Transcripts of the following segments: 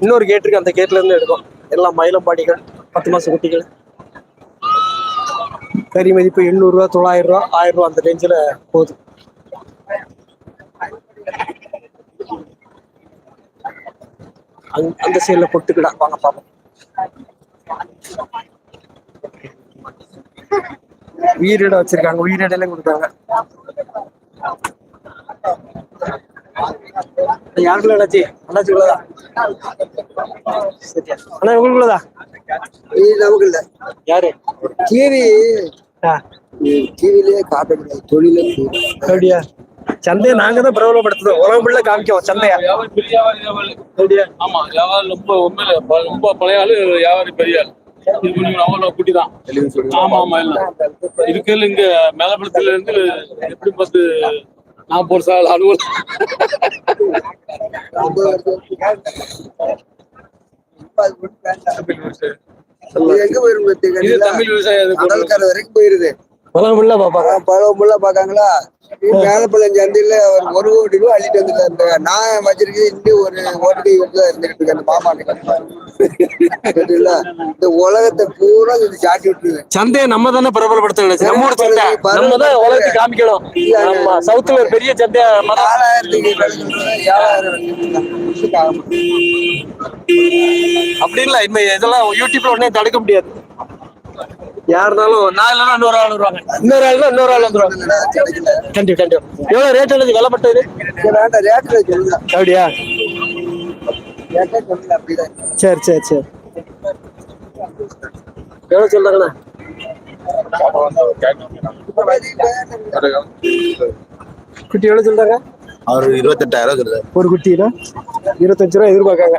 இன்னொரு கேட் இருக்கு. அந்த கேட்ல இருந்து எடுக்கும் எல்லாம் மயிலம்பாடிகள் பத்து மாச குட்டிகள். கறி மதிப்பு எண்ணூறு ரூபா தொள்ளாயிரம் ரூபா ஆயிரம் ரூபா அந்த ரேஞ்சில் போகுது அந்த- அந்த சைடுல பொட்டுக்கிடா வாங்க பாப்போம் உயிரிடம் வச்சிருக்காங்க. உயிரிடல கொடுத்தாங்க யாருக்குள்ள அண்ணாச்சி? அண்ணாச்சி உள்ளதா சரியா அண்ணா உங்களுக்குள்ளதா நமக்கு இல்ல யாரு? டிவி ஆ, டிவிலேயே காட்ட முடியாது தொழிலே அப்படியா? சந்தையை நாங்க தான் பிரபலப்படுத்துறோம். உலகம் ஃபுல்லா காமிக்கோம் சந்தையா. ஆமா வியாபாரி ரொம்ப ரொம்ப பழைய ஆளு வியாபாரி பெரிய ஆளு. இது பண்ணி அவ்வளோ குட்டி தான். ஆமா ஆமா இல்ல. இருக்கிறதுல இங்க மேலப்படத்துல இருந்து எப்படி பார்த்து நாற்பது சால் அலுவல் எங்க விவசாயம் கடற்கரை வரைக்கும் போயிருது. உலகம் ஃபுல்லா பாப்பாங்க பழம் முள்ள பாக்காங்களா மேலப்பள்ளம் சந்தையில ஒரு ஒரு கோடி ரூபாய் அள்ளிட்டு வந்துருக்காரு நான் வச்சிருக்கேன் இன்னும் ஒரு ஓட்டு தான் இருந்துகிட்டு இருக்கேன் சரிங்களா இந்த உலகத்தை பூரா இது சாட்டி விட்டுருவேன் சந்தையை நம்ம தானே பிரபலப்படுத்த நம்ம தான் உலகத்துக்கு காமிக்கணும். சவுத்துல ஒரு பெரிய சந்தை நம்ம தான். நாலாயிரத்துக்கு ஏழாயிரம் இல்ல இனிமே இதெல்லாம் யூடியூப்ல உடனே தடுக்க முடியாது. யாருனாலும் நான் இல்லைன்னா இன்னொரு ஆள் வருவாங்க. இன்னொரு ஆள் இன்னொரு ஆள் வந்துருவாங்க. கண்டிப்பா கண்டிப்பா. எவ்வளவு ரேட் எழுதி விலைப்பட்டது? வேண்டாம் சொல்லுங்க அப்படியா? சரி சரி சரி. எவ்வளவு சொல்றாங்கண்ணா? குட்டி எவ்வளவு சொல்றாங்க? அவர் இருபத்தெட்டாயிரம் சொல்றாரு. ஒரு குட்டினா? இருபத்தஞ்சு ரூபா எதிர்பார்க்காங்க.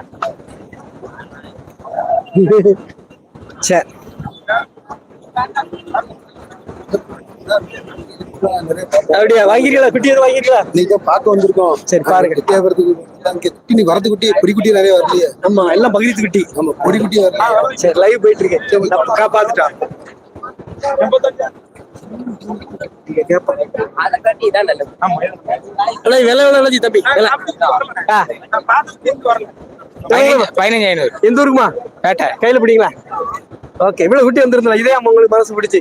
சரி. அப்படியா? வாங்கிருக்கீங்களா? குட்டி எதுவும் வாங்கிருக்கீங்களா? நீங்க பார்க்க வந்திருக்கோம். சரி பாருங்க. தேவைப்படுறதுக்கு குட்டி நீ வரது குட்டி பொடி குட்டி நிறைய வரலையே? ஆமா எல்லாம் பகிர்ந்து குட்டி. ஆமா பொடி குட்டி வரல சரி லைவ் போயிட்டு இருக்கேன். பாத்துட்டான்? பதினஞ்சு ஐநூறு. எந்த ஊருக்குமா? பேட்டை. கையில பிடிங்களா? ஓகே இவ்வளவு குட்டி வந்திருந்தா இதே அம்மா உங்களுக்கு மனசு பிடிச்சி.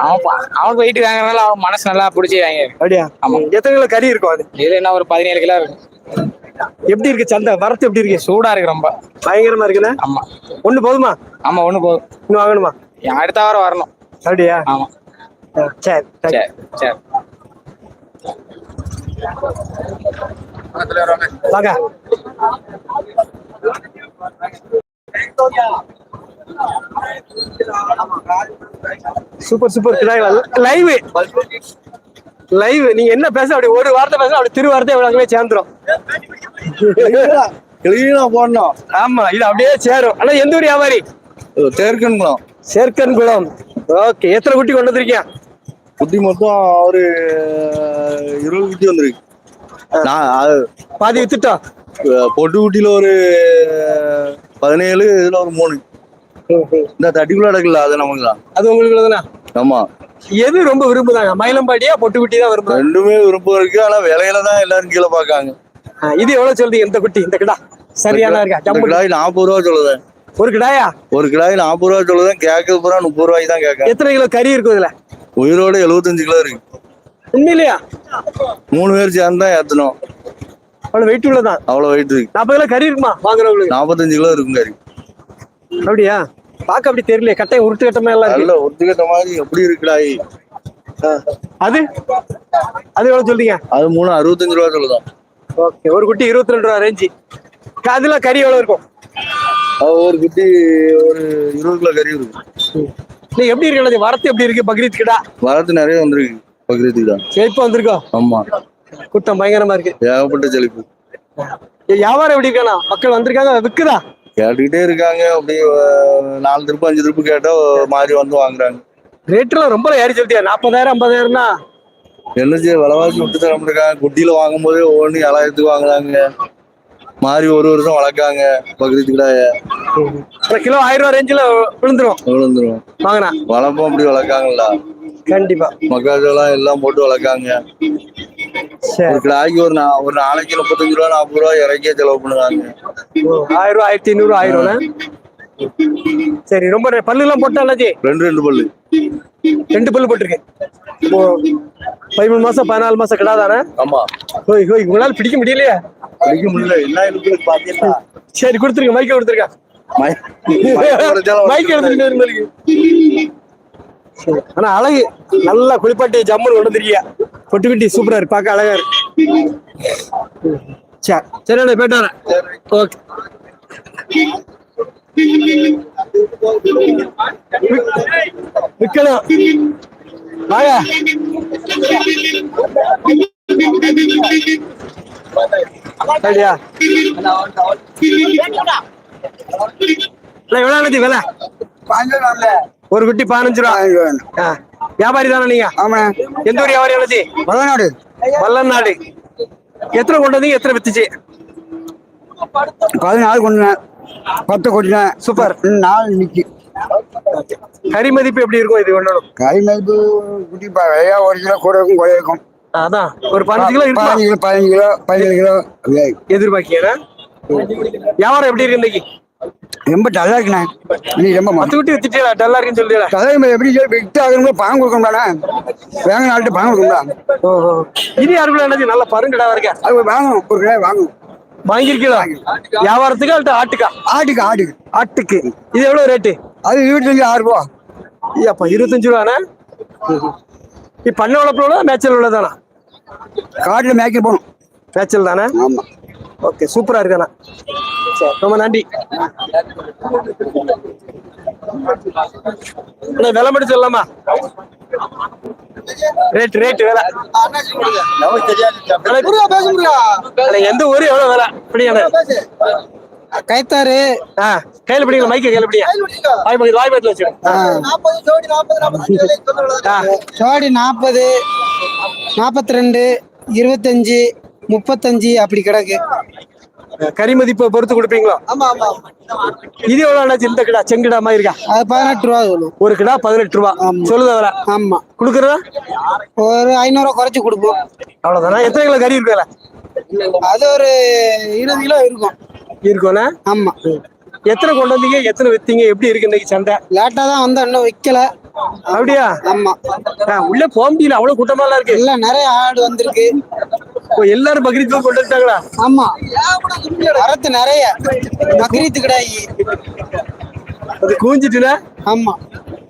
அவன் ப- அவன் போயிட்டு வாங்குறதுனால அவன் மனசு நல்லா பிடிச்சி வாங்கி அப்படியா? எத்தனை கிலோ கறி இருக்கும் அது? இதுல என்ன ஒரு பதினேழு கிலோ இருக்கும் எப்படி இருக்கு சந்தை? வரத்து எப்படி இருக்கு? சூடா இருக்கு ரொம்ப. பயங்கரமா இருக்குண்ணா ஆமா. ஒண்ணு போதுமா? ஆமா ஒண்ணு போதும். இன்னும் வாங்கணுமா? அடுத்த வாரம் வரணும். அப்படியா? ஆமா. சரி சரி சரி. வாங்க. Super super. கிடாய்கள் லைவ் லைவ் நீங்க என்ன பேச அப்படி ஒரு வார்த்தை பேச அப்படி திரு வார்த்தை அங்கேயே சேர்ந்துரும். கிளீனா போடணும். ஆமா இது அப்படியே சேரும். ஆனா எந்த ஊர் வியாபாரி? தேர்க்கணுங்களா சேர்க்கன் குளம் ஓகே எத்தனை குட்டி கொண்டு வந்திருக்கீங்க? குட்டி மொத்தம் ஒரு இருபது குட்டி வந்திருக்கு. நான் பாதி வித்துட்டோம். பொட்டு குட்டியில ஒரு பதினேழு இதுல ஒரு மூணு. இந்த தட்டிக்குள்ள அடக்கல அது நமக்கு தான் அது உங்களுக்கு தானே? ஆமா. எது ரொம்ப விரும்புதாங்க? மயிலம்பாடியா பொட்டு குட்டி தான் விரும்புறாங்க ரெண்டுமே விருப்பம் இருக்கு ஆனா விலையில தான் எல்லாரும் கீழே பாக்காங்க இது எவ்வளவு சொல்றீங்க இந்த குட்டி இந்த கிடா? சரியான இருக்கா? ஜம்பு கிடாய் நாற்பது ரூபா சொல்லுதேன் ஒரு கிடாயா? ஒரு கிடாய் நாற்பது ரூபா சொல்லுதேன் கேட்கறது பூரா முப்பது ரூபாய்க்கு தான் கேட்க எத்தனை கிலோ கறி இருக்கும் இதுல? உயிரோட எழுபத்தஞ்சு கிலோ இருக்கு. உண்மையிலையா? மூணு பேர் சேர்ந்து தான் ஏத்தணும். அவ்வளவு வெயிட் உள்ளதான் அவ்வளவு வெயிட் இருக்கு. நாற்பது கிலோ கறி இருக்குமா வாங்குறவங்களுக்கு? நாற்பத்தஞ்சு கிலோ இருக்கும் கறி. அப்படியா? பார்க்க அப்படி தெரியல கட்டை உருட்டு கட்டமா எல்லாம் இருக்கு. நல்ல ஒத்துக்கிட்ட மாதிரி எப்படி இருக்குடாய்? அது? அது எவ்வளவு சொல்றீங்க? அது மூணு அறுபத்தஞ்சு ரூபா சொல்லுதான். ஓகே ஒரு குட்டி இருபத்தி ரெண்டு ரூபா ரேஞ்சு அதுல கறி எவ்வளவு இருக்கும்? ஒரு குட்டி ஒரு இருபது கிலோ கறி இருக்கும். நீ எப்படி இருக்கு வரத்து எப்படி இருக்கு? பக்ரீத் கிடா வரத்து நிறைய வந்திருக்கு. பக்ரீத்துக்கு தான் செழிப்பா வந்திருக்கோம் ஆமா. கூட்டம் பயங்கரமா இருக்கு. ஏகப்பட்ட செழிப்பு. வியாபாரம் எப்படி இருக்கானா? மக்கள் வந்திருக்காங்க விக்குதா? கேட்டுக்கிட்டே இருக்காங்க. அப்படியே நாலு திருப்பு அஞ்சு திருப்பு கேட்டா மாறி வந்து வாங்குறாங்க. ரேட் எல்லாம் ரொம்ப ஏறி சொல்லிட்டியா நாற்பதாயிரம் ஐம்பதாயிரம்னா? என்ன செய்ய விலைவாசி விட்டு தர இருக்காங்க குட்டியில வாங்கும் போதே ஒவ்வொன்று ஏழாயிரத்துக்கு வாங்குறாங்க. மாறி ஒரு வருஷம் வளர்க்காங்க. பக்ரீத்துக்கிட்ட ஒரு கிலோ ஆயிரம் ரூபாய் ரேஞ்சில் விழுந்துரும். விழுந்துரும். வாங்கினா. வளர்ப்பும் அப்படி வளர்க்காங்கல்ல. கண்டிப்பா. மக்காச்சோளம் எல்லாம் போட்டு வளர்க்காங்க. ஒரு கிடாய்க்கு ஒரு ஒரு நாளைக்கு முப்பத்தஞ்சு ரூபா நாற்பது ரூபா இறக்கியே செலவு பண்ணுவாங்க. ஆயிரம் ரூபாய் ஆயிரத்தி ஐநூறு ஆயிரம்ல சரி ரொம்ப பல்லு எல்லாம் போட்டா அண்ணாச்சி ரெண்டு ரெண்டு பல்லு. ரெண்டு பல்லு போட்டிருக்கேன். ஓ பதிமூணு மாசம் பதினாலு மாசம் கிடாதானே? ஆமா. ஓய் ஓய் உங்களால பிடிக்க முடியலையா. பிடிக்க முடியல. என்ன இருக்கு பாத்தீங்களா சரி கொடுத்துருங்க. மைக்க கொடுத்துருங்க. மை- மைக் உடைச்சாலும் மைக் எடுத்துட்டு இருந்திருக்கு சரி. ஆனா அழகு. நல்லா குளிப்பாட்டி ஜம்முன்னு கொண்டு வந்துருக்கியா. பொட்டு குட்டி சூப்பரா இருக்கு. பார்க்க அழகா இருக்கு. சரி சரி போயிட்டு வரேன். ஓகே விற்கணும் வாங்க. சரியா? இல்லை, எவ்வளவு ஆனது விலை? ஒரு குட்டி பதினஞ்சு ரூபா. வியாபாரி தானே நீங்க? ஆமா. எந்த ஊர் வியாபாரி ஆனது பதினாடு வல்லநாடு எத்தனை கொண்டு வந்தீங்க? எத்தனை வித்துச்சு? பதினாலு கொண்டேன் பத்து கொட்டினேன் சூப்பர். நாலு நிக்கி. கறி மதிப்பு எப்படி இருக்கும் இது ஒண்ணு கை மதிப்பு குட்டி ஒரு கிலோ கூட இருக்கும் குறைய இருக்கும். அதான். ஒரு பதினஞ்சு கிலோ பதினஞ்சு கிலோ பதினஞ்சு கிலோ பதினேழு கிலோ. எதிர்பார்க்கீங்க வியாபாரம் எப்படி இருக்கு இன்னைக்கு? ரொம்ப டல்லா இருக்குண்ணே. நீ ரொம்ப பத்து குட்டி வித்துட்டீங்களா டல்லா இருக்குன்னு சொல்லிடல தலைமை எப்படி சொல்லி விட்டு ஆகணும் பணம் கொடுக்கணும்டாண்ணே வேங்க நாட்டு பணம் கொடுக்கணும்டா ஓஹோ இது யாருக்குள்ள என்னது? நல்ல பருங்கடா இருக்க அது வாங்கணும் ஒரு கிலோ வாங்கணும் வாங்கிருக்கீங்களா வியாபாரத்துக்கு அல்லது ஆட்டுக்கா? ஆட்டுக்கு ஆட்டுக்கு ஆட்டுக்கு. இது எவ்வளவு ரேட்டு அது இருபத்தஞ்சு ஆறு ரூபா. அப்ப இருபத்தஞ்சு ரூபாண்ணா? இது பண்ண வளர்ப்புல மேய்ச்சல் உள்ளதானா காட்டுல மேய்க்க போகணும். மேய்ச்சல் தானே? ஆமா. ஓகே சூப்பரா இருக்காண்ணா. சரி ரொம்ப நன்றி. அண்ணா விலை மட்டும் சொல்லலாமா? ரேட் ரேட் விலை. எந்த ஊரு எவ்வளவு விலை? இப்படியாண்ணா கைத்தாரு கையில பிடிங்க மைக்க கையில பிடிங்க. வாய் பக்கத்துல வாய் பக்கத்துல வச்சு ஆ. ஜோடி நாற்பது நாற்பத்தி ரெண்டு இருபத்தஞ்சு முப்பத்தஞ்சு அப்படி கிடக்கு. கறி மதிப்பை பொறுத்து கொடுப்பீங்களா? இது எவ்வளவு இந்த கிடா செங்கிடா மாதிரி இருக்கா? அது பதினெட்டு ரூபா ஒரு கிடா பதினெட்டு ரூபா. சொல்லுதா விலை ஆமா. கொடுக்குறதா? ஒரு ஐநூறுவா குறைச்சி கொடுப்போம். அவ்வளவுதானா? எத்தனை கிலோ கறி இருக்குல்ல அது ஒரு இருபது கிலோ இருக்கும். இருக்கும்ண்ணா ஆமா. எத்தனை கொண்டு வந்தீங்க? எத்தனை வித்தீங்க? எப்படி இருக்கு இன்னைக்கு சண்டை? லேட்டா தான் வந்தோம் இன்னும் விற்கல அப்படியா? ஆமா. உள்ள போக முடியல. அவ்வளவு கூட்டமா எல்லாம் இருக்கு. எல்லாம் நிறைய ஆடு வந்திருக்கு. எல்லாரும் பக்ரீத் கொண்டு வந்துட்டாங்களா? ஆமா. வரத்து நிறைய. பக்ரீத்து கிடாயி அது கூஞ்சிட்டுல ஆமா.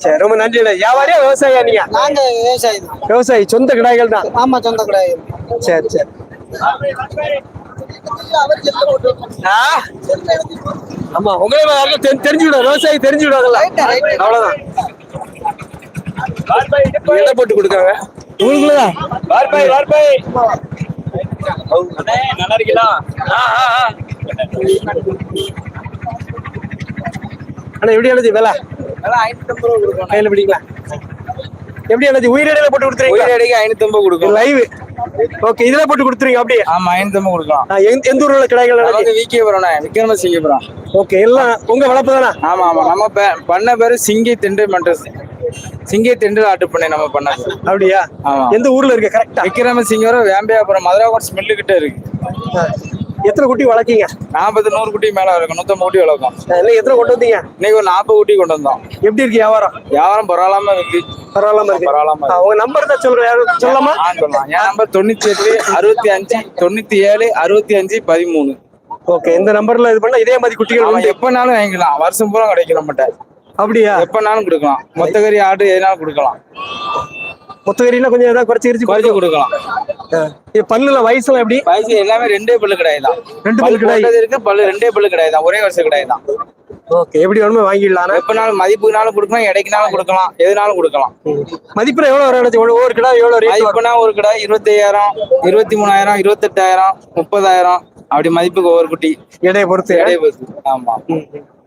சரி ரொம்ப நன்றி வியாபாரியா விவசாயியா நீங்க? நாங்க விவசாயி விவசாயி சொந்த கிடாய்கள் தான். ஆமா சொந்த கிடாயி. சரி சரி? ஆமா உங்களே யாருக்கும் தெரி- தெரிஞ்சுக்கிடும் விவசாயி தெரிஞ்சுக்கிடுவாங்கல்ல அவ்வளவுதான். என்ன போட்டு கொடுக்காங்க? உங்களுக்குள்ளதான் வார்பாய் வார்பாய் நல்லா இருக்கீங்களா. அண்ணா எப்படி எழுதி விலை? கையில பிடிங்களா எப்படி எழுதி உயிரிடையில போட்டு கொடுத்துறீங்களா? உயிரடிக்கு ஐநூத்தி ஐம்பது கொடுக்கும் லைவ் ஓகே இதுல போட்டு கொடுத்துறீங்க அப்படியே. ஆமா ஐநூத்தி ஐம்பது கொடுக்கலாம். எந்த எந்த ஊர்ல கிடாய்கள் நமக்கு விக்கே போறோம் விக்ரம சிங்க போறோம் ஓகே எல்லாம் உங்க வளர்ப்பு தானே? ஆமா ஆமா நம்ம பண்ண பேரு சிங்கி திண்டு மண்டஸ் சிங்கி திண்டு ஆட்டு பண்ணை நம்ம பண்ணது அப்படியா. எந்த ஊர்ல இருக்கு? கரெக்டா விக்ரம சிங்கரும் வேம்பையாபுரம் மதுராபுரம் ஸ்மெல்லு கிட்ட இருக்கு. எத்தனை குட்டி வளர்க்கீங்க? நாற்பது நூறு குட்டி மேல இருக்கும் நூத்தம்பது குட்டி வளர்க்கும். எத்தனை கொண்டு வந்தீங்க? இன்னைக்கு ஒரு நாற்பது குட்டி கொண்டு வந்தோம். எப்படி இருக்கு வியாபாரம்? வியாபாரம் பரவாயில்லாம இருக்கு. பரவாயில்லாம இருக்கு. பரவாயில்லாம உங்க நம்பர் தான் சொல்றேன் சொல்லலாமா? சொல்லலாம். என் நம்பர் தொண்ணூத்தி எட்டு அறுபத்தி அஞ்சு தொண்ணூத்தி ஏழு அறுபத்தி அஞ்சு பதிமூணு. ஓகே இந்த நம்பர்ல இது பண்ணா இதே மாதிரி குட்டிகள் எப்பனாலும் வாங்கிக்கலாம். வருஷம் பூரா கிடைக்கிற மாட்டேன் அப்படியா? எப்பனாலும் கொடுக்கலாம். மொத்தக்கறி ஆடு எதுனாலும் கொடுக்கலாம். கறினா கொஞ்சம் ஏதாவது குறைச்சி கிரிச்சு குறைச்சு கொடுக்கலாம். பல்லுல வயசுல எப்படி? வயசு எல்லாமே ரெண்டே பல்லு கிடையாது தான். ரெண்டு பல்லு கிடையாது. இருக்கு பல்லு ரெண்டே பல்லு கிடையாது தான். ஒரே வருஷம் கிடையாது தான். ஓகே எப்படி வேணுமோ வாங்கிடலாம் எப்பனாலும் மதிப்புனாலும் கொடுக்கலாம் இடைக்குனாலும் கொடுக்கலாம் எதுனாலும் கொடுக்கலாம். மதிப்புல எவ்வளவு வரும் ஒரு கிடா எவ்வளவு ரேட் ஒரு கடை இருபத்தி ஐயாயிரம் இருபத்தி மூணாயிரம் இருபத்தெட்டாயிரம் முப்பதாயிரம். அப்படி மதிப்புக்கு ஒவ்வொரு குட்டி. எடையை பொறுத்து. இடைய பொறுத்து. ஆமா.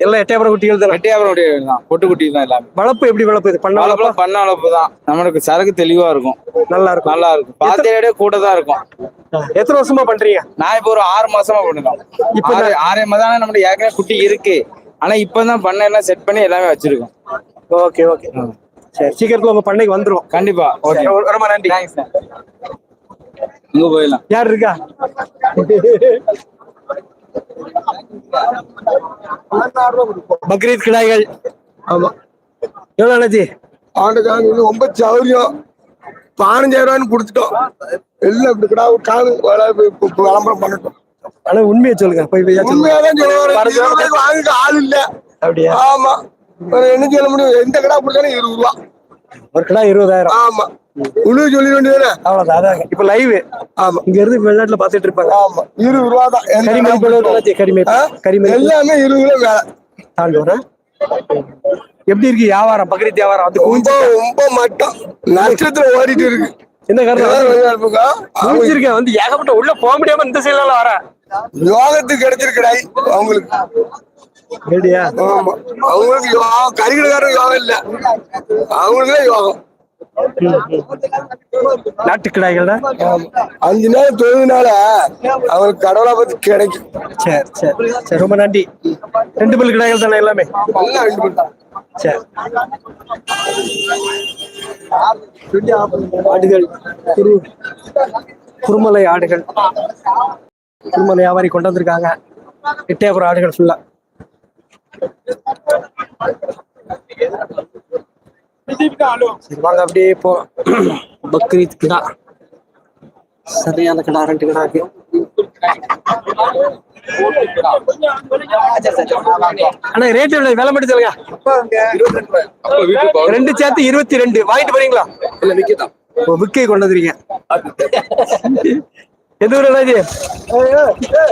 எல்லாம் எட்டையாபுரம் குட்டிகள் தானே? வெட்டியாபுரம் குட்டி தான். பொட்டு குட்டி தான் எல்லாமே. வளர்ப்பு எப்படி வளர்ப்பு? இது பண்ண வளர்ப்பு பண்ண வளர்ப்பு தான். நம்மளுக்கு சரக்கு தெளிவா இருக்கும். நல்லா இருக்கும். நல்லா இருக்கும். பாத்தியோட கூட தான் இருக்கும். எத்தனை வருஷமா பண்றீங்க? நான் இப்போ ஒரு ஆறு மாசமா பண்ணுறோம் இப்ப இப்போ ஆறே மாதம் நம்மளுக்கு ஏற்கனவே குட்டி இருக்கு. ஆனா இப்பதான் பண்ண எல்லாம் செட் பண்ணி எல்லாமே வச்சிருக்கோம். Okay okay. சரி சீக்கிரத்துல உங்க பண்ணைக்கு வந்துருவோம் கண்டிப்பா. ஓகே. ரொம்ப நன்றி. தேங்க்ஸ் இங்க போயிடலாம். யார் இருக்கா பக்ரீத் கிடாய்கள். ஆமா. எவ்வளவு அண்ணாச்சி ஆண்டுக்காங்க இது ரொம்ப சௌரியம். பதினஞ்சாயிரம் ரூபான்னு கொடுத்துட்டோம். எல்லாம் இப்படி கிடா காணு விளம்பரம் பண்ணிட்டோம். ஆனா உண்மையை சொல்லுங்க. போய் உண்மையாதான் சொல்லுவாங்க வாங்கிட்டு ஆள் இல்ல. அப்படியா? ஆமா. என்ன சொல்ல முடியும்? எந்த கடா பிடிச்சாலும் இருபது ரூபா. ஒரு கடா இருபதாயிரம். ஆமா. உழுவு சொல்ல வேண்டியது அவ்வளவுதான் இப்ப லைவ் ஆமா. இங்க இருந்து வெளிநாட்டுல பாத்துட்டு இருப்பாங்க. ஆமா. இருபது ரூபா தான். ஆ? கரிமதி எல்லாமே இருபது ரூபா மேல. தாண்டூரா எப்படி இருக்கு வியாபாரம்? பக்ரீத் வியாபாரம்? அது ரொம்ப ரொம்ப மட்டம். நஷ்டத்துல ஓடிட்டு இருக்கு. என்ன காரணம்? குளிச்சிருக்கேன் வந்து ஏகப்பட்ட உள்ள போக முடியாம இந்த சைடுல வர யோகத்துக்கு கிடைச்சிருக்கடாய் அவங்களுக்கு. அவங்களுக்கு யோகம் கறிக்கடைக்காரன் யோகம் இல்ல. அவங்களுக்கு யோகம். நாட்டு கிடாய்கள் அஞ்சு நாள் தொழுதுனால அவங்களுக்கு கடவுளை பத்தி கிடைக்கும். சரி சரி சரி ரொம்ப நன்றி. ரெண்டு பல்லு கிடாய்கள் தானே எல்லாமே. சரி. ஆடுகள் குரு குருமலை ஆடுகள். குருமலை வியாபாரி கொண்டு வந்திருக்காங்க. எட்டயபுரம் ஆடுகள் ஃபுல்லா சரி வாங்க அப்படியே போ பக்ரீத் கிடா சரியான கிடா ரெண்டு கிடா இருக்கு அண்ணா ரேட் எவ்வளவு? விலை மட்டும் சொல்லுங்க. ரெண்டு சேர்த்து இருபத்தி ரெண்டு. வாங்கிட்டு போறீங்களா? ஓ, விக்கை கொண்டு வந்துருக்கீங்க. எந்த ஊர் அண்ணாஜி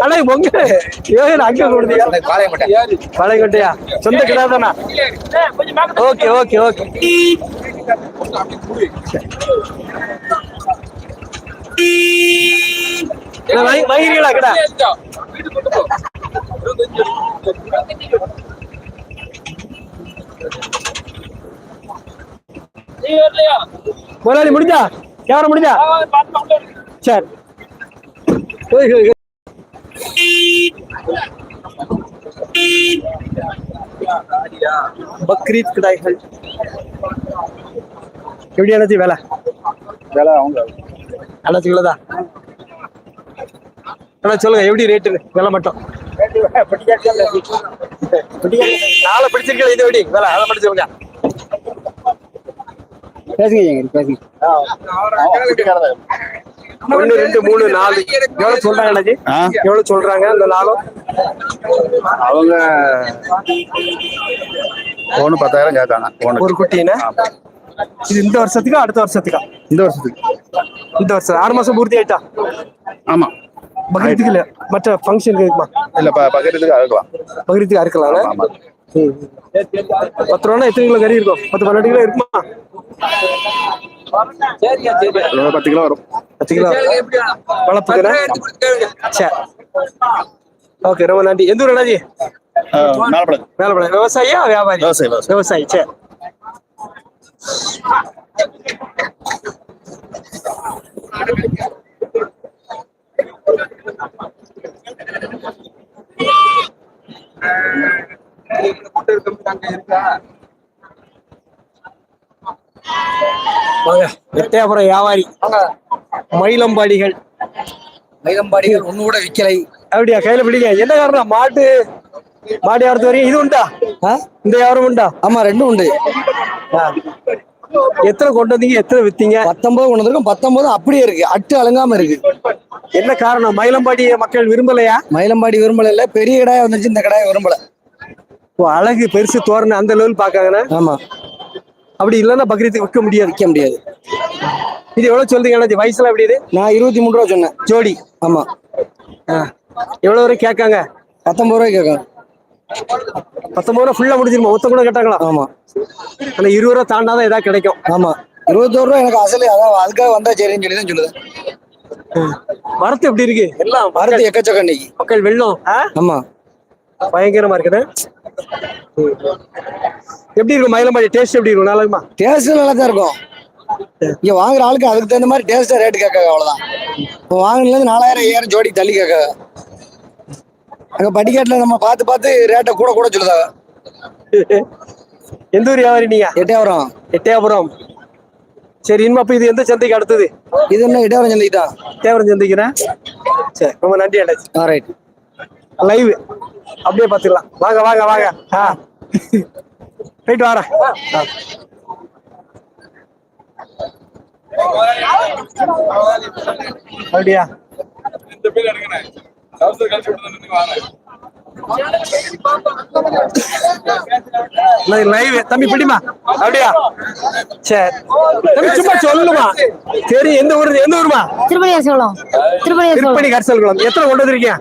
அண்ணா பொங்க. யோகன் அங்க கொடுத்தீங்க பாளையங்கோட்டையா சொந்த கிடா தானா? Okay okay okay. வாங்கிருக்கீங்களா கிடா? முதலாளி முடிஞ்சா? வியாபாரம் முடிஞ்சா? சரி. பக்ரீத் கிடாய்கள். எப்படி அண்ணாச்சி வேலை? வேலை அவங்க. அண்ணாச்சி இவ்வளோதா அண்ணா சொல்லுங்க எப்படி ரேட்டு விலை மட்டும். நாளை பிடிச்சிருக்கல இது எப்படி? வேலை அதை மட்டும் சொல்லுங்க பேசுங்க பேசுங்க. ஒன்னு ரெண்டு மூணு நாலு. எவ்வளவு சொல்றாங்க அண்ணாச்சி? எவ்வளவு சொல்றாங்க இந்த நாளும் அவங்க ஒண்ணு பத்தாயிரம் கேட்காங்க ஒரு குட்டின்னு? இது இந்த வருஷத்துக்கா அடுத்த வருஷத்துக்கா? இந்த வருஷத்துக்கு. இந்த வருஷம் ஆறு மாசம் பூர்த்தி ஆயிட்டா? ஆமா. பக்ரீத்துக்கு இல்ல மற்ற ஃபங்க்ஷனுக்கு இருக்குமா? இல்ல ப- பக்கத்துக்கு அறுக்கலாம். பக்ரீத்துக்கு அறுக்கலாம் ஆமா. பத்து ரூபா எத்தனை கிலோ கறி இருக்கும்? பத்து பன்னெண்டு கிலோ இருக்குமா? பத்து கிலோ வரும். பத்து கிலோ. வளர்ப்புக்குண்ணா சரி ஓகே ரொம்ப நன்றி. எந்த ஊர் அண்ணாஜி? வேலைப்பட விவசாயியா வியாபாரி? விவசாயி சரி வாங்க எட்டயபுரம் வியாபாரி மயிலம்பாடிகள். மயிலம்பாடிகள் ஒண்ணு கூட விக்கலை. அப்படியா கையில பிடிங்க என்ன காரணம்? மாட்டு மாடு யாரத்து வரையும் இது உண்டா? இந்த வியாபாரம் உண்டா? ஆமா ரெண்டும் உண்டு. எத்தனை கொண்டு வந்தீங்க? எத்தனை வித்தீங்க? பத்தொன்பது கொண்டு வந்திருக்கோம். பத்தொன்பது அப்படியே இருக்கு. அட்டு அலங்காம இருக்கு. என்ன காரணம்? மயிலம்பாடி மக்கள் விரும்பலையா? மயிலம்பாடி விரும்பல இல்ல. பெரிய கடாய் வந்துச்சு இந்த கடாய் விரும்பல. அழகு பெருசு தோரணை அந்த லெவல் பாக்காங்கண்ணா ஆமா. அப்படி இல்லைன்னா பக்ரீத்துக்கு விற்க முடியாது. விற்க முடியாது. இது எவ்வளவு சொல்றீங்க? வயசுல எப்படி இது? நான் இருபத்தி மூணு ரூபா சொன்னேன். ஜோடி. ஆமா. எவ்வளவு வரை கேட்காங்க? பத்தொன்பது ரூபாய் கேட்கணும் பத்தொன்பது ரூபா ஃபுல்லா முடிஞ்சிருமா? ஒத்த கூட கேட்டாங்களா? ஆமா. ஆனா இருபது ரூபா தாண்டாதான் ஏதாவது கிடைக்கும். ஆமா. இருபத்தோரு ரூபா எனக்கு அசல் அதான் அதுக்காக வந்தா சரின்னு சொல்லி தான் சொல்லுது வரத்து எப்படி இருக்கு? எல்லாம் வரது எக்கச்சக்கம் இன்னைக்கு. மக்கள் வெள்ளம்? ஆமா. பயங்கரமா இருக்குது. எப்படி இருக்கும் மயிலம்பாடி? டேஸ்ட் எப்படி இருக்கும்? நல்லா இருக்குமா? டேஸ்ட் நல்லா தான் இருக்கும் இங்க வாங்குற ஆளுக்கு அதுக்கு தகுந்த மாதிரி டேஸ்டா ரேட் கேட்காங்க அவ்வளவுதான். இப்போ வாங்கினதுல இருந்து நாலாயிரம் ஐயாயிரம் ஜோடி தள்ளி கேட்காங்க அங்க படிக்கட்டுல நம்ம பார்த்து பார்த்து ரேட்டை கூட கூட சொல்லுதாங்க. எந்த ஊர் வியாபாரி நீங்க? எட்டே வரும் எட்டயபுரம். சரி இனிமே அப்ப இது எந்த சந்தைக்கு அடுத்தது? இது என்ன இடம் சந்தைக்கு தேவரம் சந்தைக்குண்ணா? சரி ரொம்ப நன்றி அண்ணாச்சி. தான் ரைட் லைவ் அப்படியே பார்த்துக்கலாம். வாங்க வாங்க வாங்க. ஆ. போயிட்டு ஆ. அப்படியா? லைவ் தம்பி பிடிமா? அப்படியா? சரி தம்பி சும்மா சொல்லுமா. சரி எந்த ஊரு எந்த ஊருமா? சோளம் திருப்பணியா சோளம் திருப்பணி கரிசல் குளம் எத்தனை கொண்டு வந்திருக்கீங்க?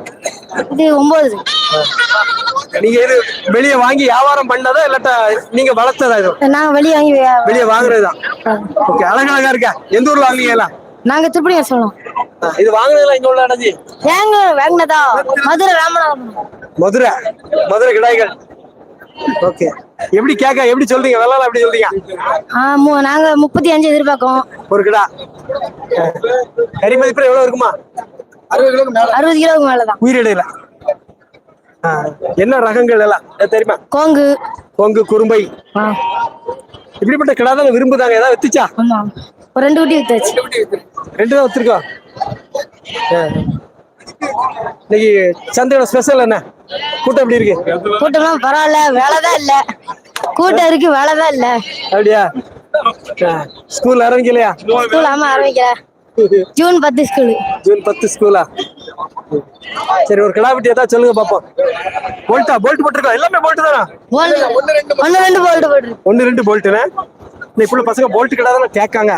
இது ஒன்பது நீங்க இது வெளியே வாங்கி வியாபாரம் பண்ணதா இல்லாட்டா நீங்க வளர்த்ததா இது? நாங்க வெளியே வாங்கி வெளியே வாங்குறதுதான். ஓகே அழகழகா இருக்கா? எந்த ஊர்ல வாங்குறீங்க எல்லாம்? நாங்க சோளம் ஆ, இது வாங்குறதுலாம் இங்க உள்ள அண்ணாச்சி? ஏங்க வாங்கினதா? மதுரை ராமநாதபுரம். மதுரை மதுரை கிடாய்கள். ஓகே எப்படி கேட்க எப்படி சொல்றீங்க? வெள்ளால எப்படி சொல்றீங்க? ஆ, மு- நாங்க முப்பத்தி அஞ்சு எதிர்பார்க்கோம். ஒரு கிடா. கறி மதிப்பு எவ்வளவு இருக்குமா? அறுபது கிலோக்கு மேல அறுபது கிலோவுக்கு மேலதான். உயிரிடையில என்ன ரகங்கள் எல்லாம்? தெரியுமா? கோங்கு. கொங்கு குறும்பை. இப்படிப்பட்ட கிடா தான் விரும்புதாங்க? ஏதாவது வித்துச்சா? ரெண்டு குட்டி வித்தாச்சு. ரெண்டு தான் வச்சிருக்கோம் ஆ. இன்னைக்கு சந்தையோட ஸ்பெஷல் என்ன? கூட்டம் எப்படி இருக்கு? கூட்டம்லாம் பரவாயில்ல. வேலைதான் இல்ல. கூட்டம் இருக்கு வேலைதான் இல்ல. அப்படியா? ஸ்கூல் ஆரம்பிக்கலையா? ஸ்கூல் ஆமா ஆரம்பிக்கல. ஜூன் பத்து ஸ்கூலு ஜூன் பத்து ஸ்கூலா சரி ஒரு கிடாபிட்டி ஏதாவது சொல்லுங்க பாப்போம். போல்ட்டா போல்ட் போட்டிருக்கோம் எல்லாமே போல்ட் தானா? ஒன்னு ரெண்டு போல்ட்டு போட்டு ஒன்னு ரெண்டு போல்ட்டுனே இப்போ உள்ள பசங்க போல்ட் கடை தானே கேட்காங்க.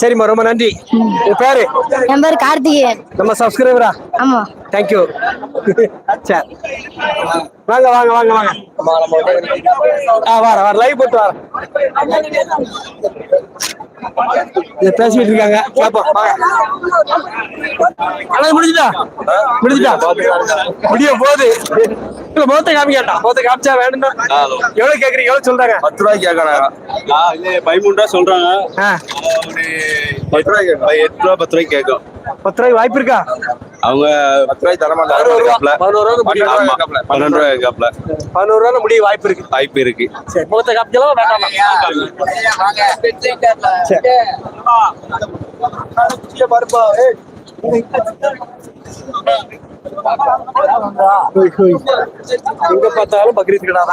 சரிம்மா ரொம்ப நன்றி. உங்க பேரு? என் பேர் கார்த்திகேயன். நம்ம சப்ஸ்கிரைபரா ஆமா. தேங்க்யூ சரி வாங்க வாங்க வாங்க வாங்க. ஆ வர வர லைவ் போட்டு வர. பேசிட்டு இருக்காங்க. கேப்போம் வாங்க. அண்ணா முடிஞ்சுட்டா முடிஞ்சுட்டா முடிய போகுது. இல்ல முகத்தை காமிக்காட்டா? முகத்தை காமிச்சா வேணும்னா எவ்வளவு கேக்குறீங்க? எவ்வளவு சொல்றாங்க? பத்து ரூபாய்க்கு கேட்கறாங்க பதிமூணு ரூபா சொல்றாங்க. ரூபாய்க்கு எட்டு ரூபா பத்து ரூபாய்க்கு கேட்கும். பத்து ரூபாய்க்கு வாய்ப்பு இருக்கா? அவங்க பத்து ரூபாய்க்கு தர பதினோரு ரூபா மாட்டாங்க பதினோரு ரூபா முடியும்? ஆமா பன்னெண்டு ரூபாய் பதினோரு ரூபா முடிய வாய்ப்பு இருக்கு. வாய்ப்பு இருக்கு. சரி முகத்தை ஹோய். எங்க பார்த்தாலும் பக்ரீத் கடை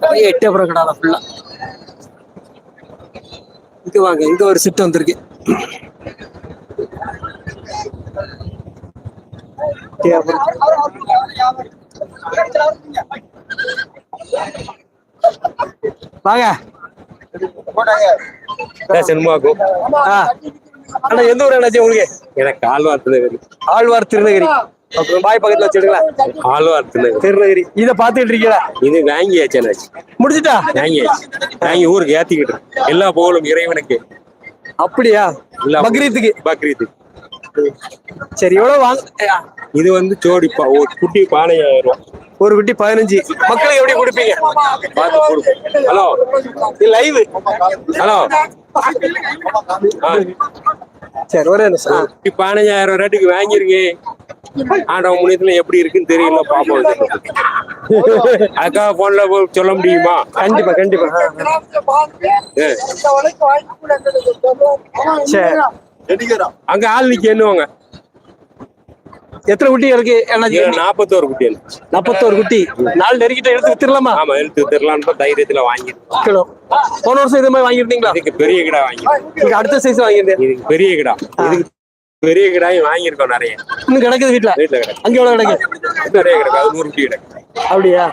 தான் எட்டு அப்புறம் கடை ஃபுல்லா இங்க வாங்க இங்க ஒரு சிட்டு வந்திருக்கு. எட்டயபுரம். வாங்க. சினிமாக்கும் ஆ. அண்ணா எந்த ஊர் அண்ணாச்சி உங்களுக்கு? எனக்கு ஆழ்வார் திருநகரி. ஆழ்வார் திருநகரி. பாய் பக்கத்துல வச்சிருக்கலாம் ஆழ்வார் திருநகரி. இத பாத்துட்டு இருக்கீங்களா? இது வாங்கியாச்சு முடிச்சிட்டா வாங்கியாச்சு வாங்கி ஊருக்கு ஏத்திக்கிட்டு. எல்லா புகழும் இறைவனுக்கு. அப்படியா? பக்ரீத்துக்கு? பக்ரீத்து. சரி எவ்வளவு வாங்க இது வந்து ஜோடி பா- ஒரு குட்டி ரூபாய் ஒரு குட்டி பதினஞ்சு. மக்களுக்கு எப்படி கொடுப்பீங்க? ஹலோ. இது லைவ் ஹலோ. சரி ஒரே நிமிஷம். பதினஞ்சாயிரம் ரேட்டுக்கு வாங்கியிருக்கேன் ஆண்டவன் முனியத்துல எப்படி இருக்குன்னு தெரியல பாப்போம். அதுக்காக போன்ல சொல்ல முடியுமா? கண்டிப்பா கண்டிப்பா. அங்க ஆள் நிக்க என்னவாங்க எத்தனை குட்டி இருக்கு? அண்ணாச்சி நாற்பத்தோரு குட்டி. நாற்பத்தோரு குட்டி. நாலு நெருக்கிட்ட எடுத்து வித்துடலாமா? ஆமா எழுத்து தெரியலான்னு தைரியத்துல கிலோ. போன வருஷம் இதே மாதிரி வாங்கியிருந்தீங்களா? இதுக்கு பெரிய கிடா இதுக்கு அடுத்த சைஸ் வாங்கியிருந்தேன். இதுக்கு பெரிய கிடா. இதுக்கு பெரிய கிடாயும் வாங்கியிருக்கோம் நிறைய. இன்னும் கிடக்குது வீட்டுல வீட்டுல கிடக்கு. அங்க எவ்வளவு கிடக்கு? நிறைய கிடக்கு. அது நூறு குட்டி கிடக்கு. அப்படியா.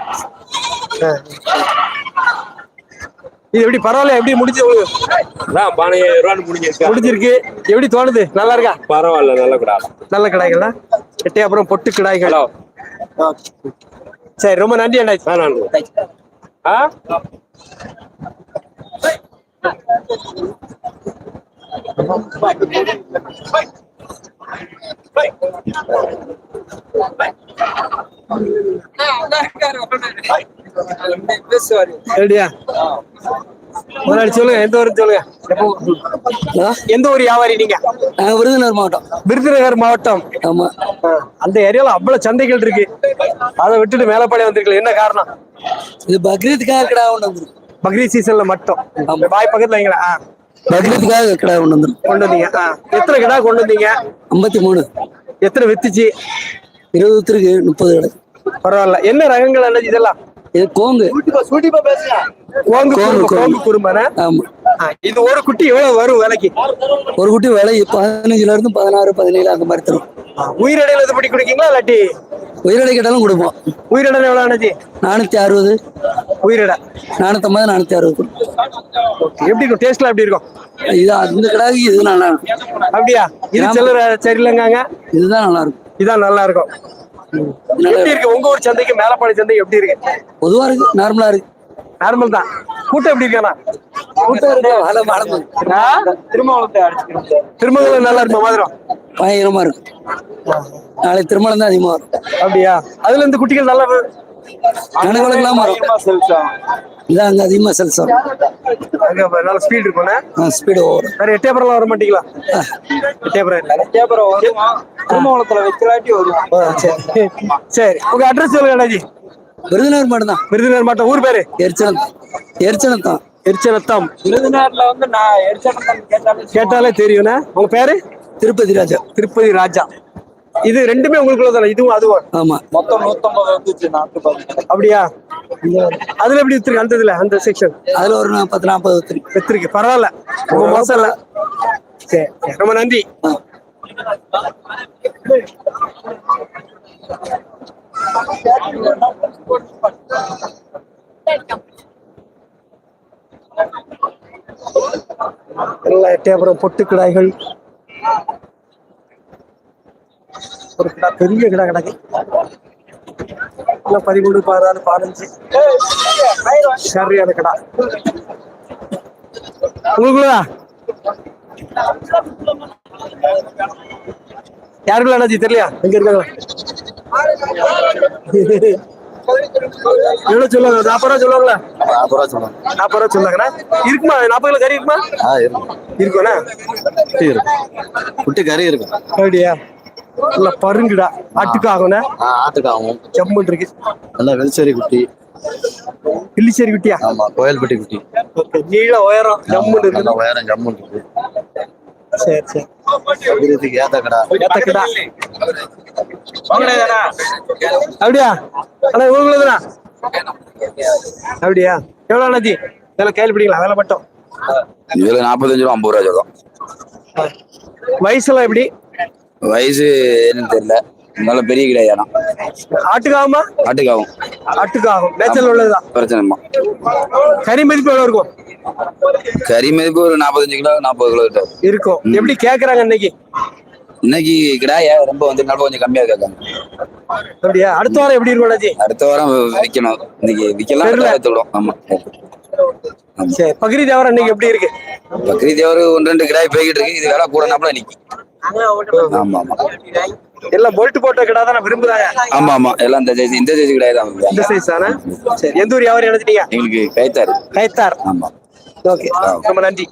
இது எப்படி பரவாயில்ல எப்படி உங்களுக்கு அதான் பதினஞ்சாயிரம் ரூபான்னு முடிஞ்சிருக்கா முடிஞ்சிருக்கு. எப்படி தோணுது? நல்லா இருக்கா? பரவாயில்ல நல்ல கிடா. நல்ல கடாய்களா எட்டே அப்புறம் பொட்டு கடாய்கள். சரி ரொம்ப நன்றி அண்ணாச்சி ஆ நான் சொல்லுங்க எந்த ஊர் சொல்லுங்க. எந்த ஊர் வியாபாரி நீங்க? விருதுநகர் மாவட்டம். விருதுநகர் மாவட்டம். ஆமா. அந்த ஏரியால அவ்வளவு சந்தைகள் இருக்கு. அதை விட்டுட்டு மேலப்பாளையம் வந்திருக்கல என்ன காரணம்? இது பக்ரீத்துக்காக கிடா வந்துருக்கு பக்ரீத் சீசன்ல மட்டும். வாய் பக்கத்துல வைங்களா ஆ, பக்ரீத்துக்காக கிடா கொண்டு வந்துருக்கு கொண்டு வந்தீங்க. ஆ, எத்தனை கிடா கொண்டு வந்தீங்க? ஐம்பத்தி மூணு. எத்தனை வித்துச்சு? இருபது இருக்கு முப்பது கடை. பரவாயில்ல. என்ன ரகங்கள் அண்ணாச்சி இதெல்லாம்? இது கோங்கு. கோங்கு கோங்கு, குறும்பு, கோங்கு. கோங்கு குறும்பானே? ஆமா. இது ஒரு குட்டி எவ்வளவு வரும் விலைக்கு? ஒரு குட்டி விலை பதினஞ்சுல இருந்து பதினாறு பதினேழு அந்த மாதிரி தரும். உயிரடையில இது படி குடிக்கீங்களா இல்லாட்டி உயிரடை கேட்டாலும் கொடுப்போம். உயிரிடை எவ்வளவு அண்ணாச்சி நானூத்தி அறுபது. உயிரிடை நானூத்தம்பது நானூத்தி அறுபது. எப்படி இருக்கும்? டேஸ்ட்லாம் எப்படி இருக்கும்? இது அந்த கடாக்கு இது நல்லா இருக்கும். அப்படியா? இது. செல்லற சரியில்லைங்க இதுதான் நல்லா இருக்கும். இதான் நல்லா இருக்கும். எப்படி இருக்கு? உங்க ஊர் சந்தைக்கு மேலப்பாடி சந்தை எப்படி இருக்கு? பொதுவா இருக்கு நார்மலா இருக்கு. நார்மல் தான். கூட்டம் எப்படி இருக்கானா? கூட்டம் இருக்கு? வேலை மடங்கு திருமங்கலம் நல்லா இருக்குமா? மதுரம்? பயங்கரமா இருக்கும் நாளைக்கு திருமணம் தான் அதிகமா வரும். அப்படியா? அதுல இருந்து குட்டிகள் நல்லா கணக்குலாம் வரும். இதான் அங்க அதிகமா செல்ஸ் வரும் அங்க நல்ல ஸ்பீட் இருக்கும்ண்ணே ஸ்பீடு ஓவரும் வேற எட்டயபுரம்லாம் வர மாட்டீங்களா? எட்டயபுரம் இல்ல. திருமணத்துல வைக்கலாட்டி வரும்? ஆ, சரி. சரி. உங்க அட்ரஸ் சொல்லுங்க அண்ணாஜி. விருதுநகர் மட்டும் தான் விருதுநகர் மாவட்டம் ஊர் பேரு? எரிச்சலம். எரிச்சலம் தான். எரிச்சலத்தம். விருதுநகர்ல வந்து நான் எரிச்சனம் கேட்டாலும் கேட்டாலே தெரியும்ண்ணே. உங்க பேரு? திருப்பதி ராஜா. திருப்பதி ராஜா. இது ரெண்டுமே உங்களுக்குள்ள தானே? இதுவும் அதுவும் ஆமா. மொத்தம் நூத்தம்பது வந்துச்சு நாட்டு பாருங்க அப்படியா? அதுல எப்படி வித்துருக்கு அந்த இதுல அந்த செக்ஷன் அதுல ஒரு நா- பத்து நாற்பது ஒருத்தர் வித்துருக்கு. பரவாயில்ல. ரொம்ப மோசம் இல்ல சரி சரி, ரொம்ப நன்றி. எல்லா எட்டயபுரம் பொட்டு கிடாய்கள் ஒரு கிடா பெரிய கிடா கிடக்கு. எல்லாம் பதிமூணு பதினாலு பதினஞ்சு. சரியான கிடா. உங்களுக்குள்ளா யாருக்குள்ள அண்ணாச்சி? தெரியலையா? எங்க இருக்காங்களா எவ்வளவு சொல்லுவாங்க? நாற்பது ரூபா சொல்லுவாங்களா? நாற்பது ரூபா சொல்லுவாங்க. நாற்பது ரூபா சொன்னாங்கண்ணா இருக்குமா? நாற்பது கிலோ கறி இருக்குமா? இருக்கும்ண்ணா? இருக்கும் குட்டி கறி இருக்கும் அப்படியா? இல்ல பருங்குடா. ஆட்டுக்கு ஆகும்ண்ணா? ஆ ஆட்டுக்காகும் ஜம்முன் இருக்கு. நல்லா வெல்சரி குட்டி. கிள்ளிச்சேரி குட்டியா? ஆமா கோயில்பட்டி குட்டி. நீள உயரம் ஜம்முன் நல்லா இருக்குது உயரம் ஜம்முன் இருக்கு. சரி சரி. அபிவிருத்திக்கு ஏத்த கடா ஏத்த கிடா அப்படியா? அண்ணா உங்களுக்குதுண்ணா அப்படியா? எவ்வளோ அண்ணாச்சி இதெல்லாம் கேள்வி பிடிக்கலாம் வேலை மட்டும். இதுல நாற்பத்தஞ்சு ரூபா ஐம்பது ரூபா சொல்லும் வயசுலாம் எப்படி? வயசு என்னன்னு தெரியல. நல்ல பெரிய கிடையாது இடம் ஆட்டுக்கு ஆகுமா ஆட்டுக்கு ஆகும் ஆட்டுக்கு ஆகும் மேய்ச்சல் உள்ளதுதான். பிரச்சனை இல்லை கறி மதிப்பு எவ்வளவு இருக்கும்? கறி மதிப்பு ஒரு நாற்பத்தஞ்சு கிலோ நாற்பது கிலோ கிட்ட. இருக்கும். எப்படி கேக்குறாங்க இன்னைக்கு? இன்னைக்கு கிடாய ரொம்ப வந்து நல்லா கொஞ்சம் கம்மியா கேட்காங்க. அப்படியா? அடுத்த வாரம் எப்படி இருக்கும் அடுத்த வாரம் விற்கணும் இன்னைக்கு விற்கலாம் விடும். ஆமா. சரி பக்ரீ தேவரம் இன்னைக்கு எப்படி இருக்கு? பக்ரீத் ஒரு ஒன்று ரெண்டு கிடாய் போய்கிட்டு இருக்கு. இது வேலை கூடனாப்புல நிக்கி ஆமா ஆமா. எல்லாம் போல்ட் போட்ட கிடா தானே விரும்புதாங்க ஆமா ஆமா. எல்லாம் இந்த சைஸ் இந்த சைஸ் கிடாய் தான் இந்த சைஸ் தானே? சரி. எந்த ஊர் வியாபாரம் எடுத்துட்டீங்க எங்களுக்கு கைத்தாரு கைத்தார் ஆமா. ஓகே. ரொம்ப நன்றி.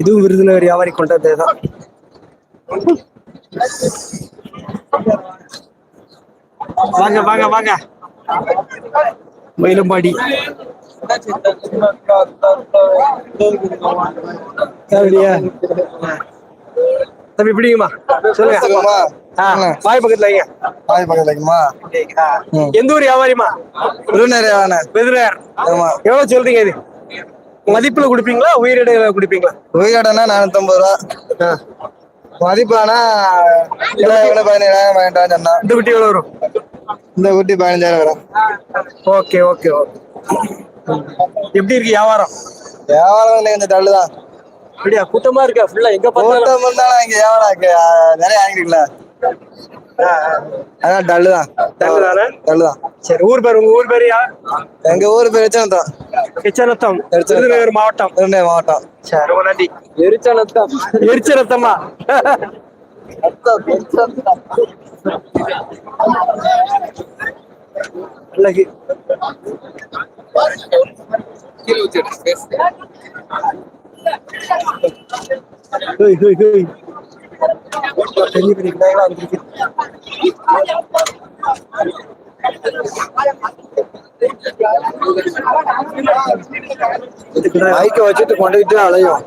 இதுவும் விருதுநகர் வியாபாரி கொண்டதே தான் வாங்க வாங்க வாங்க. மயிலம்பாடி. அப்படியா தம்பி பிடிக்குமா? சொல்லுங்க. வாய் பக்கத்துல வைங்க. பக்கத்துல ஆ. எந்த ஊர் வியாபாரிமா விருதுநகர் விருதுநகர். ஆமா. எவ்வளவு சொல்றீங்க இது? மதிப்புல குடுப்பீங்களா? உயிரிடையில குடுப்பீங்களா? உயிரிடனா நானூத்தம்பது ரூபா. மதிப்பானா விட பதினேழாயிரம் வாங்கிட்டான்னு சொன்னா. இந்த குட்டி எவ்வளவு வரும்? இந்த குட்டி பதினஞ்சாயிரம் வரும். Okay okay okay. எப்படி இருக்கு வியாபாரம்? வியாபாரம் இல்லை இந்த டல்லு தான். அப்படியா? கூட்டமா இருக்கா? ஃபுல்லா எங்க பார்த்தாலும்? கூட்டம் இருந்தாலும் இங்க வியாபாரம் இருக்கு. நிறைய வாங்கிருக்கல அதான் டல்லு தான். டல்லு தானே? டல்லு தான். சரி ஊர் பேர் உங்க ஊர் பேர் யா? எங்க ஊர் பேர் எச்சனத்தம். எச்சநத்தம் எச்சநத்தம். விருதுநகர் மாவட்டம். விருதுநகர் மாவட்டம். சரி ரொம்ப நன்றி. எரிச்சனத்தம். எரிச்சநத்தமா அழகு ஹேய் ஹேய் ஹேய் பெரிய பெரிய கிடாய்களா வந்துருக்கு இந்த கிடாய் மைக்க வச்சுட்டு கொண்டுகிட்டு அலையும்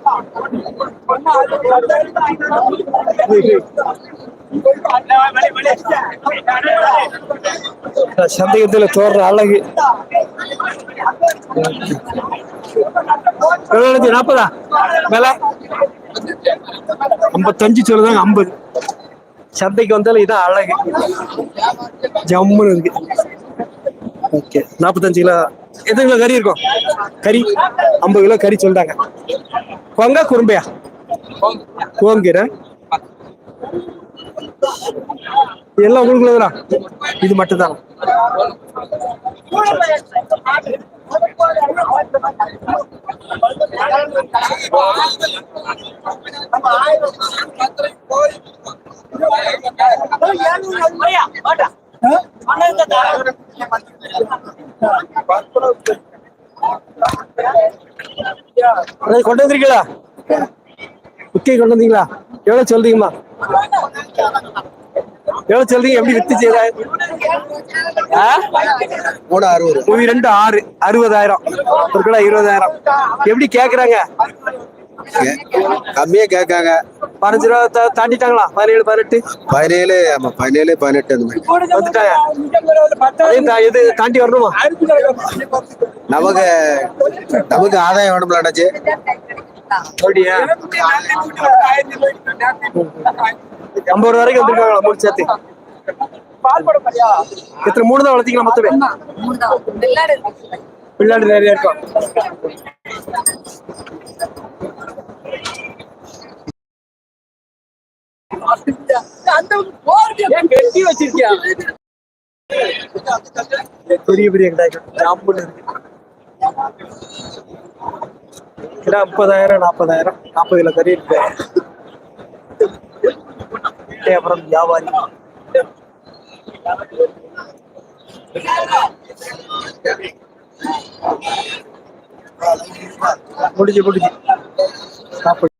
ஹேய், ஹேய். சந்தேகத்துல தோற அழகு. எவ்வளவு நாற்பதா? மேல ஐம்பத்தஞ்சு சொல்லுதாங்க ஐம்பது. சந்தைக்கு வந்தாலும் இதான் அழகு. ஜம்முன்னு இருக்கு. ஓகே நாற்பத்தஞ்சு கிலோ. எத்தனை கிலோ கறி இருக்கும்? கறி. ஐம்பது கிலோ கறி சொல்லிட்டாங்க. கொங்க குறும்பையா? கோங்கீரை எல்லாம் உங்களுக்குள்ளதா இது மட்டும் தான் கொண்டு வந்திருக்கீங்களா? குக்கை கொண்டு வந்தீங்களா? எவ்வளவு சொல்றீங்கம்மா? எவ்வளவு சொல்றீங்க? எப்படி வித்து செய்யற? மூணு அறுபது. மூவி ரெண்டு ஆறு. அறுபதாயிரம். ஒரு கிலோ இருபதாயிரம். எப்படி கேக்குறாங்க? கம்மியா கேட்காங்க. பதினஞ்சு ரூபா தாண்டிட்டாங்களா? பதினேழு பதினெட்டு? பதினேழு ஆமா பதினேழு பதினெட்டு அந்த மாதிரி. வந்துட்டாங்க இது தாண்டி வரணுமா? நமக்கு நமக்கு ஆதாயம் வேணும்ல அண்ணாச்சி. அப்படியா? ஐம்பது ரூபா வரைக்கும் வந்திருக்காங்களா மூணு சேர்த்து? எத்தனை மூணு தான் வளர்த்தீங்களா மொத்தமே? பிள்ளாடு நிறைய இருக்கும் பெரிய பெரிய கிலோ முப்பதாயிரம் நாற்பதாயிரம் நாற்பது கிலோ கறி இருக்கு. எட்டயபுரம் வியாபாரி. முடிஞ்சு முடிஞ்சு. சாப்பிடு.